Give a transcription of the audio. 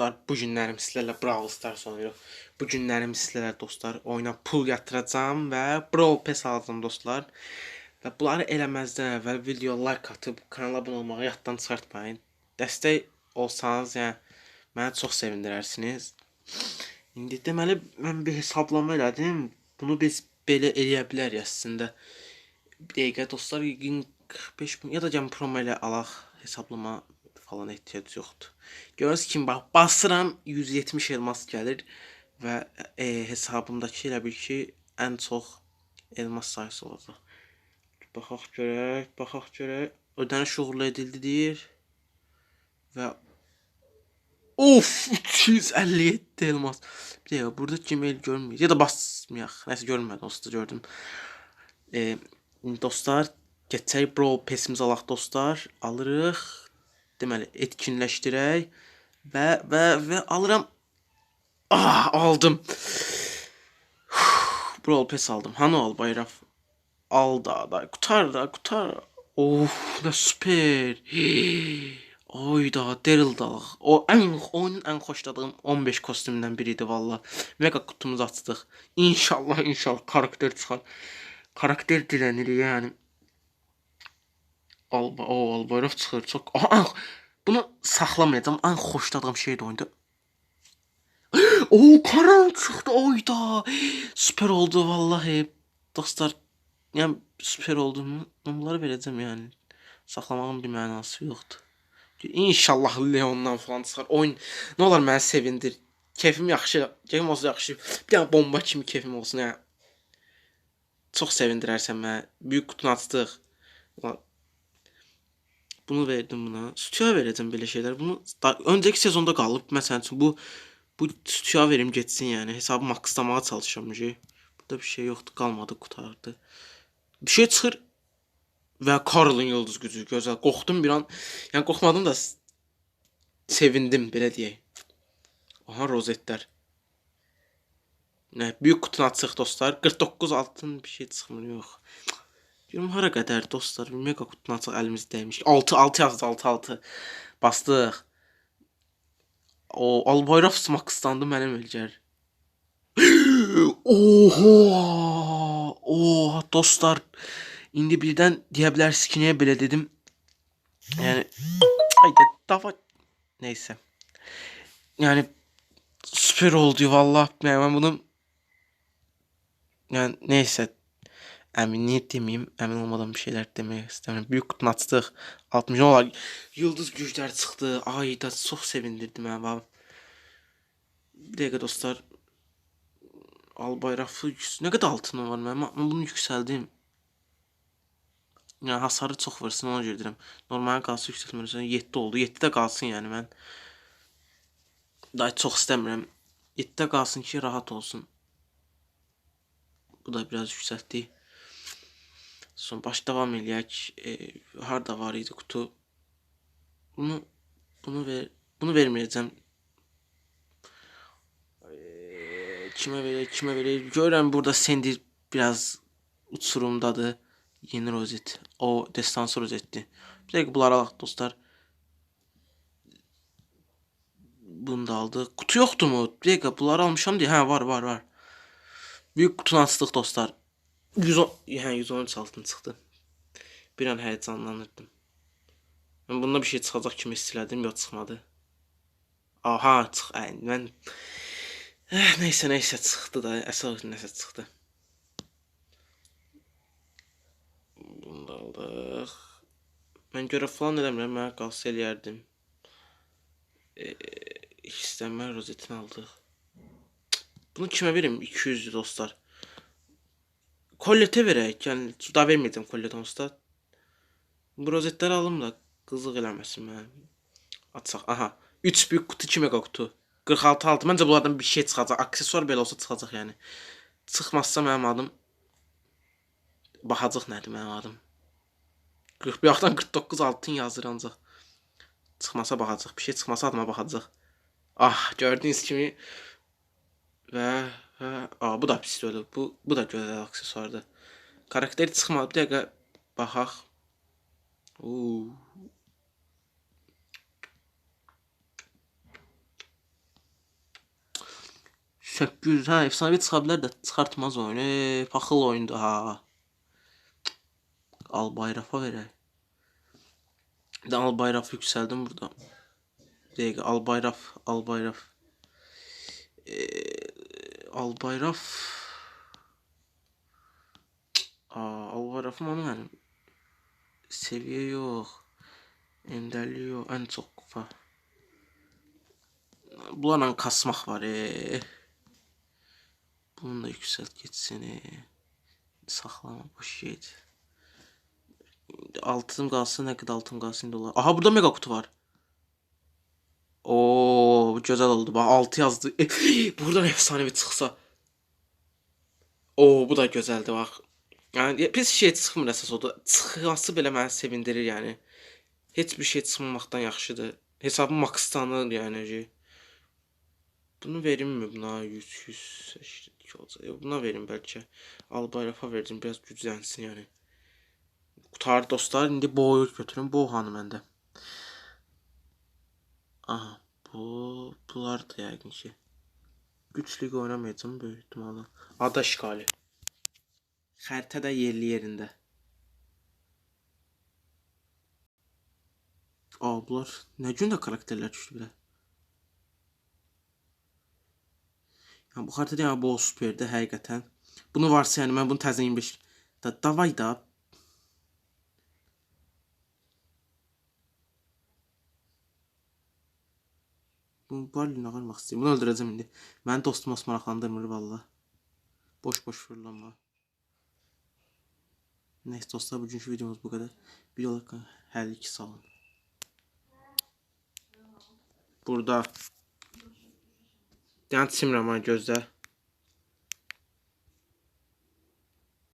dostlar, bu günlərim sizlərlə Brawl Stars oynayırıq. Bu günlərim sizlərlə dostlar oyuna pul yatıracağam və Brawl Pass alacağam dostlar. Və bunları eləməzdən əvvəl video like atıb kanala abunə olmağı yaddan çıxartmayın. Dəstək olsanız, yəni məni çox sevindirərsiniz. İndi deməli mən bir hesablama elədim. Bunu biz belə eləyə bilərik əslində. Bir dəqiqə dostlar, 45 min ya da gəlin promo ilə alaq hesablama falan ehtiyac yoxdur. Görürsünüz ki, bax basıram 170 elmas gəlir və e, hesabımdakı elə bil ki, ən çox elmas sayısı olacaq. Baxaq görək, baxaq görək. Ödəniş uğurlu edildi deyir. Və Of 257 elmas. Bir dakika burada Gmail görmüyor. Ya da basmayaq. Neyse görmədim. Dostu gördüm. E, dostlar geçək Brawl Pass'imizi alaq dostlar. Alırıq. Deməli etkinləşdirək və və və alıram. Ah aldım. Brawl Pass aldım. Hani al bayraq. Al da da kutar da kutar. Of ne süper. Oy da Daryl da. O en oyunun en xoşladığım 15 kostümündən biriydi valla. Mega kutumuzu açdıq. İnşallah inşallah karakter çıxar. Karakter dilənir yani. Alba, o Albayrov çıxır. Çox. Aha, bunu saxlamayacağam. Ən xoşladığım şeydir oyunda. o Karan çıxdı. Oyda. Süper oldu vallahi. Dostlar, yəni süper oldu. Bunları verəcəm yəni. Saxlamağın bir mənası yoxdur. İnşallah Leondan falan çıxar. Oyun nə olar məni sevindir. Keyfim yaxşı, keyfim olsa yaxşı. Bir dənə bomba kimi keyfim olsun yəni. Çox sevindirərsən məni. Böyük qutunu açdıq. Bunu verdim buna. Sütüya vereceğim böyle şeyler. Bunu da, önceki sezonda kalıp mesela için bu bu sütüya verim geçsin yani. Hesabı maxlamaya çalışıyorum. Şey. Burada bir şey yoktu. Kalmadı kurtardı. Bir şey çıxır və Karl'ın yıldız gücü gözəl. Qorxdum bir an. Yəni qorxmadım da sevindim belə deyək. Aha rozetlər. Nə, böyük qutunu açıq dostlar. 49 altın bir şey çıxmır yox. Diyorum hara qədər dostlar, bir mega qutunu açıq əlimizdəymiş. 6 6 yazdı 6 6. Bastıq. O Albayrov Smax'tandı mənim elgər. Oha! Oha dostlar. İndi birdən deyə bilərsiniz ki, niyə belə dedim? Yəni ayda dava neysə. Yəni süper oldu vallah. Yəni mən bunu yəni neysə əminlik demeyeyim. Əmin olmadan bir şeyler demək istəmirəm. Böyük qutunu açdıq. 60 milyon olar. Yıldız güclər çıxdı. Ayda çox sevindirdi məni bax. Bir dəqiqə dostlar. Albayraqlı nə qədər altınım var mənim? Mən bunu yüksəldim. Yəni hasarı çox vursun ona görə deyirəm. Normal qalsın yüksəltmirəm. 7 oldu. 7 də qalsın yəni mən. Daha çox istəmirəm. 7 də qalsın ki rahat olsun. Bu da biraz yüksəltdi. Son baş devam eləyək. E, harda var idi kutu? Bunu bunu ver bunu verməyəcəm. E, kimə verək, kimə verək? Görürəm burada Sandy biraz uçurumdadır. Yeni rozet. O destansı rozetdi. Bir dakika bunları alaq dostlar. Bunu da aldık. Kutu yoktu mu? Bir dakika bunları almışam diye. Ha var var var. Büyük kutunu açtık dostlar. 110 yani 113 altın çıxdı. Bir an həyəcanlanırdım. Mən bunda bir şey çıxacaq kimi hiss elədim, yox çıxmadı. Aha, çıx. Ay, mən eh, neysə, neysə çıxdı da, əsas nəsə çıxdı. Bunu da aldıq. Mən görə falan eləmirəm, mən qalsa eləyərdim. E, istəmə rozetini aldıq. Bunu kimə verim? 200 dostlar. Kollete verək. Yəni suda verməyəcəm kollete onsuz da. Bu rozetləri alım da qızıq eləməsin mənə. Açaq. Aha. 3 böyük kutu 2 mega kutu. 46 altı. Məncə bunlardan bir şey çıxacaq. Aksesuar belə olsa çıxacaq yəni. Çıxmazsa mənim adım Baxacaq nədir mənim adım. 41-dan 49 altın yazır ancaq. Çıxmasa baxacaq. Bir şey çıxmasa adıma baxacaq. Ah, gördüyünüz kimi və və a bu da pis oldu. Bu bu da gözəl aksesuardır. Karakteri çıxmadı. Bir dəqiqə baxaq. Oo. 800 ha efsanevi çıxa bilər də çıxartmaz oyunu. Paxıl oyundur ha. Al bayrafa verək. Bir al bayraf yüksəldim burada. Bir dəqiqə al bayraf, al bayraf. Ee, al bayraf. Aa, al bayrafım ama mənim seviye yok. Enderli yok. En çok kupa. Bunlarla kasmaq var. E. Bunu da yükselt geçsin. E. Saxlama boş get. Altın qalsın, nə qədər altın qalsın dolar. Aha burada mega kutu var. Oo, güzel oldu. Bak 6 yazdı. Buradan efsanevi çıxsa. Oo, bu da gözəldir bax. Yəni pis şey çıxmır əsas o da. Çıxması belə məni sevindirir yəni. Heç bir şey çıxmamaqdan yaxşıdır. Hesabım makslanır yəni. Bunu verim mi buna 100 100 olacaq. Yox, buna verim bəlkə. Al bayrafa verdim biraz güclənsin yəni. Qutardı dostlar. İndi boyu götürün. Bu hanı məndə. Aha, bu bunlar da yəqin ki. Güclük oynamayacağım böyük ihtimalle. Ada işgali. Xəritə də yerli yerində. Aa, bunlar nə gün də karakterlər düşdü belə. Yəni bu xəritədə yəni bu superdir həqiqətən. Bunu varsa yəni mən bunu təzə 25 da davay da Bu Barlin ağarmaq istəyir. Bunu öldürəcəm indi. Məni dostum Osman maraqlandırmır valla. Boş boş fırlanma. Neyse dostlar bugünkü videomuz bu kadar. Bir olarak hər iki salın. Burada. Yəni çimrəm gözlə.